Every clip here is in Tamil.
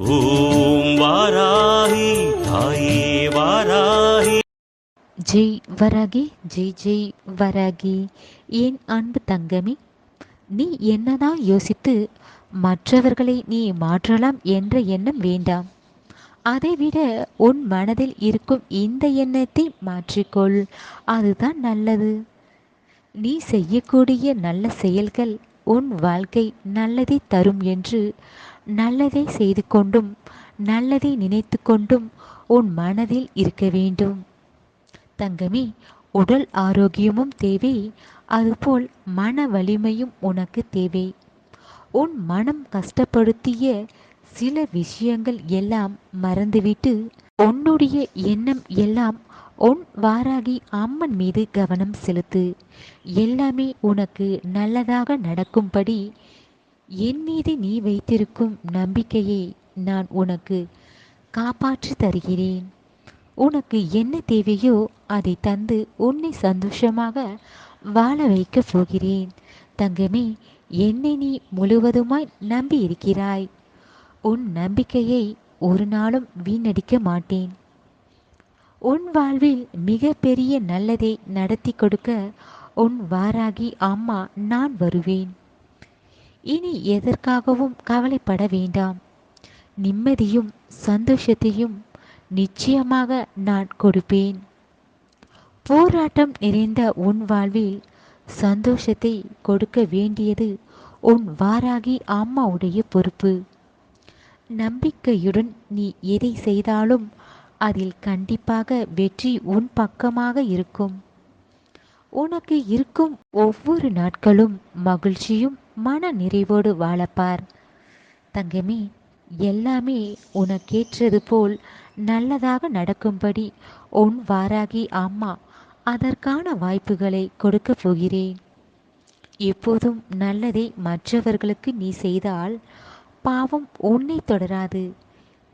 ஓம் வாராகி தாயே வாராகி. ஜெய் வராகி ஜெய் ஜெய் வராகி. என் அன்பு தங்கமே? நீ என்னதான் யோசித்து மற்றவர்களை நீ மாற்றலாம் என்ற எண்ணம் வேண்டாம். அதைவிட உன் மனதில் இருக்கும் இந்த எண்ணத்தை மாற்றிக்கொள். அதுதான் நல்லது. நீ செய்யக்கூடிய நல்ல செயல்கள் உன் வாழ்க்கை நல்லதை தரும் என்று நல்லதை செய்து கொண்டும் நல்லதை நினைத்து கொண்டும் உன் மனதில் இருக்க வேண்டும். தங்கமே உடல் ஆரோக்கியமும் தேவை. அதுபோல் மன வலிமையும் உனக்கு தேவை. உன் மனம் கஷ்டப்படுத்திய சில விஷயங்கள் எல்லாம் மறந்துவிட்டு உன்னுடைய எண்ணம் எல்லாம் உன் வாராகி அம்மன் மீது கவனம் செலுத்து. எல்லாமே உனக்கு நல்லதாக நடக்கும்படி என் மீது நீ வைத்திருக்கும் நம்பிக்கையை நான் உனக்கு காப்பாற்றி தருகிறேன். உனக்கு என்ன தேவையோ அதை தந்து உன்னை சந்தோஷமாக வாழ வைக்கப் போகிறேன். தங்கமே என்னை நீ முழுவதுமாய் நம்பி இருக்கிறாய் உன் நம்பிக்கையை ஒரு நாளும் வீணடிக்க மாட்டேன். உன் வாழ்வில் மிக பெரிய நல்லதை நடத்தி கொடுக்க உன் வாராகி அம்மா நான் வருவேன். இனி எதற்காகவும் கவலைப்பட வேண்டாம். நிம்மதியும் சந்தோஷத்தையும் நிச்சயமாக நான் கொடுப்பேன். போராட்டம் நிறைந்த உன் வாழ்வில் சந்தோஷத்தை கொடுக்க வேண்டியது உன் வாராகி அம்மாவுடைய பொறுப்பு. நம்பிக்கையுடன் நீ எதை செய்தாலும் அதில் கண்டிப்பாக வெற்றி உன் பக்கமாக இருக்கும். உனக்கு இருக்கும் ஒவ்வொரு நாட்களும் மகிழ்ச்சியும் மன நிறைவோடு வாழப்பார். தங்கமே எல்லாமே உனக்கேற்றது போல் நல்லதாக நடக்கும்படி உன் வாராகி அம்மா அதற்கான வாய்ப்புகளை கொடுக்கப் போகிறேன். எப்போதும் நல்லதை மற்றவர்களுக்கு நீ செய்தால் பாவம் உன்னை தொடராது.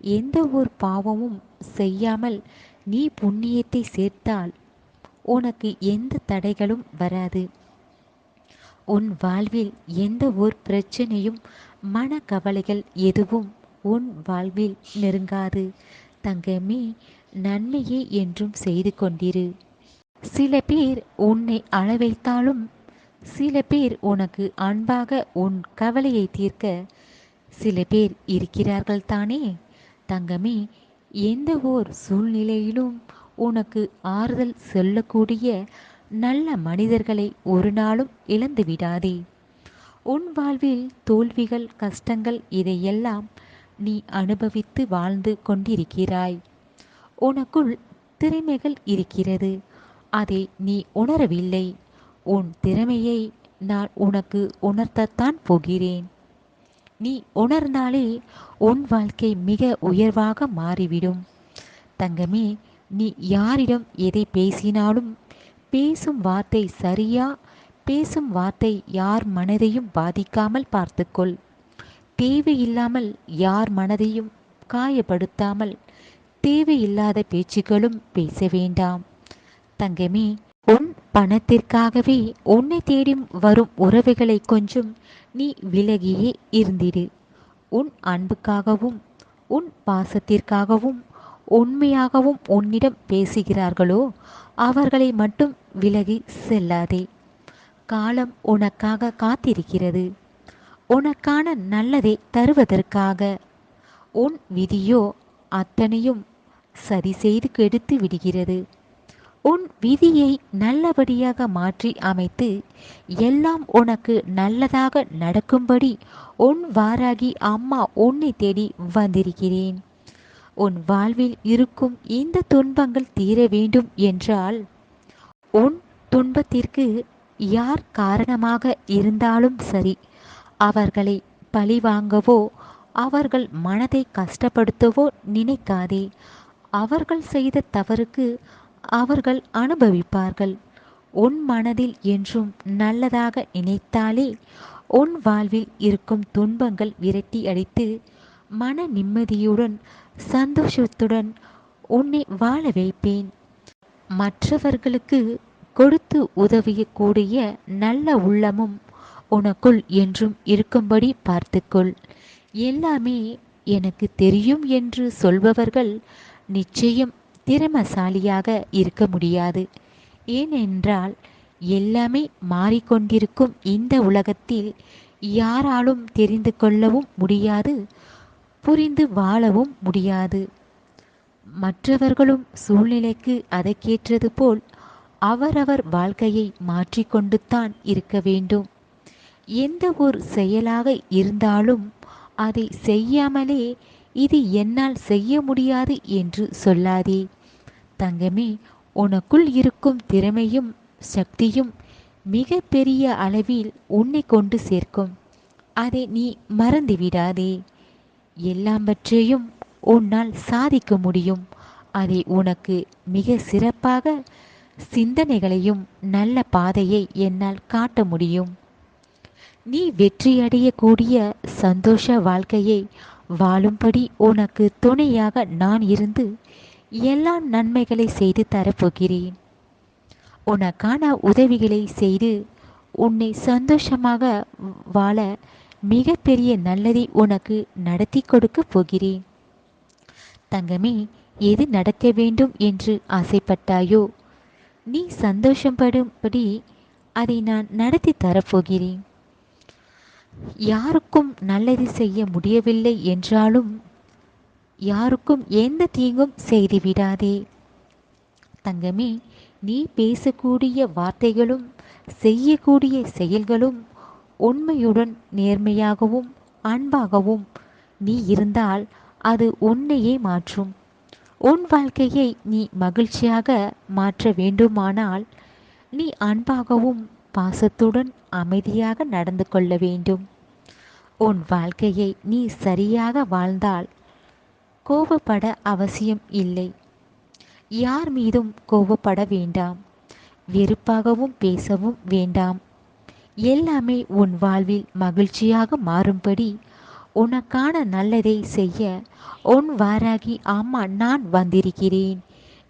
எந்த ஒரு பாவமும் செய்யாமல் நீ புண்ணியத்தை சேர்த்தால் உனக்கு எந்த தடைகளும் வராது. உன் வாழ்வில் எந்த ஒரு பிரச்சனையும் மனக்கவலைகள் எதுவும் உன் வாழ்வில் நெருங்காது. தங்கமே நன்மையே என்றும் செய்து கொண்டிரு. சில பேர் உன்னை அளவைத்தாலும் சில பேர் உனக்கு அன்பாக உன் கவலையை தீர்க்க சில பேர் இருக்கிறார்கள் தானே தங்கமே எந்த ஓர் சூழ்நிலையிலும் உனக்கு ஆறுதல் சொல்லக்கூடிய நல்ல மனிதர்களை ஒரு நாளும் இழந்து விடாதே. உன் வாழ்வில் தோல்விகள் கஷ்டங்கள் இதையெல்லாம் நீ அனுபவித்து வாழ்ந்து கொண்டிருக்கிறாய். உனக்குள் திறமைகள் இருக்கிறது. அதை நீ உணரவில்லை. உன் திறமையை நான் உனக்கு உணர்த்தத்தான் போகிறேன். நீ உணர்ந்தாலே உன் வாழ்க்கை மிக உயர்வாக மாறிவிடும். தங்கமே நீ யாரிடம் எதை பேசினாலும் பேசும் வார்த்தை சரியா பேசும் வார்த்தை யார் மனதையும் பாதிக்காமல் பார்த்துக்கொள். தேவையில்லாமல் யார் மனதையும் காயப்படுத்தாமல் தேவையில்லாத பேச்சுக்களும் பேச வேண்டாம். தங்கமே உன் பணத்திற்காகவே உன்னை தேடி வரும் உறவுகளை கொஞ்சம் நீ விலகியே இருந்திடு உன் அன்புக்காகவும் உன் பாசத்திற்காகவும் உண்மையாகவும் உன்னிடம் பேசுகிறார்களோ அவர்களை மட்டும் விலகி செல்லாதே. காலம் உனக்காக காத்திருக்கிறது. உனக்கான நல்லதை தருவதற்காக. உன் விதியோ அத்தனையும் சரி செய்து கெடுத்து விடுகிறது. உன் விதியை நல்லபடியாக மாற்றி அமைத்து எல்லாம் உனக்கு நல்லதாக நடக்கும்படி உன் வாராகி அம்மா உன்னை தேடி வந்திருக்கிறேன். உன் வாழ்வில் இருக்கும் இந்த துன்பங்கள் தீர வேண்டும் என்றால் உன் துன்பத்திற்கு யார் காரணமாக இருந்தாலும் சரி அவர்களை பழிவாங்கவோ அவர்கள் மனதை கஷ்டப்படுத்தவோ நினைக்காதே. அவர்கள் செய்த தவறுக்கு அவர்கள் அனுபவிப்பார்கள். உன் மனதில் என்றும் நல்லதாக நினைத்தாலே உன் வாழ்வில் இருக்கும் துன்பங்கள் விரட்டி அடித்து மன நிம்மதியுடன் சந்தோஷத்துடன் உன்னை வாழ வைப்பேன். மற்றவர்களுக்கு கொடுத்து உதவியக்கூடிய நல்ல உள்ளமும் உனக்குள் என்றும் இருக்கும்படி பார்த்துக்கொள். எல்லாமே எனக்கு தெரியும் என்று சொல்பவர்கள் நிச்சயம் திறமசாலியாக இருக்க முடியாது. ஏனென்றால் எல்லாமே மாறிக்கொண்டிருக்கும் இந்த உலகத்தில் யாராலும் தெரிந்து கொள்ளவும் முடியாது புரிந்து வாழவும் முடியாது. மற்றவர்களும் சூழ்நிலைக்கு அதற்கேற்றது போல் அவரவர் வாழ்க்கையை மாற்றிக்கொண்டுத்தான் இருக்க வேண்டும். எந்த ஒரு செயலாக இருந்தாலும் அதை செய்யாமலே இது என்னால் செய்ய முடியாது என்று சொல்லாதே. தங்கமே உனக்குள் இருக்கும் திறமையும் சக்தியும் மிக பெரிய அளவில் உன்னை கொண்டு சேர்க்கும். அதை நீ மறந்துவிடாதே எல்லாவற்றையும் உன்னால் சாதிக்க முடியும். அதை உனக்கு மிக சிறப்பாக சிந்தனைகளையும் நல்ல பாதையை என்னால் காட்ட முடியும். நீ வெற்றியடையக்கூடிய சந்தோஷ வாழ்க்கையை வாழும்படி உனக்கு துணையாக நான் இருந்து எல்லா நன்மைகளை செய்து தரப்போகிறேன். உனக்கான உதவிகளை செய்து உன்னை சந்தோஷமாக வாழ மிகப்பெரிய நல்லதை உனக்கு நடத்தி கொடுக்க போகிறேன். தங்கமே எது நடக்க வேண்டும் என்று ஆசைப்பட்டாயோ நீ சந்தோஷப்படும்படி அதை நான் நடத்தி தரப்போகிறேன். யாருக்கும் நல்லது செய்ய முடியவில்லை என்றாலும் யாருக்கும் எந்த தீங்கும் செய்து விடாதே. தங்கமே நீ பேசக்கூடிய வார்த்தைகளும் செய்யக்கூடிய செயல்களும் உண்மையுடன் நேர்மையாகவும் அன்பாகவும் நீ இருந்தால் அது உன்னையே மாற்றும். உன் வாழ்க்கையை நீ மகிழ்ச்சியாக மாற்ற வேண்டுமானால் நீ அன்பாகவும் பாசத்துடன் அமைதியாக நடந்து கொள்ள வேண்டும். உன் வாழ்க்கையை நீ சரியாக வாழ்ந்தால் கோபப்பட அவசியம் இல்லை. யார் மீதும் கோபப்பட வேண்டாம். வெறுப்பாகவும் பேசவும் வேண்டாம். எல்லாமே உன் வாழ்வில் மகிழ்ச்சியாக மாறும்படி உனக்கான நல்லதை செய்ய உன் வாராகி அம்மா நான் வந்திருக்கிறேன்.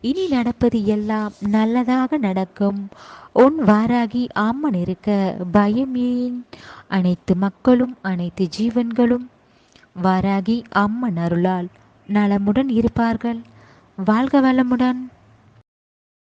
இனி நடப்பது எல்லாம் நல்லதாக நடக்கும். உன் வாராகி அம்மன் இருக்க பயம் ஏன்? அனைத்து மக்களும் அனைத்து ஜீவன்களும் வாராகி அம்மன் அருளால் நலமுடன் இருப்பார்கள். வாழ்க வளமுடன்.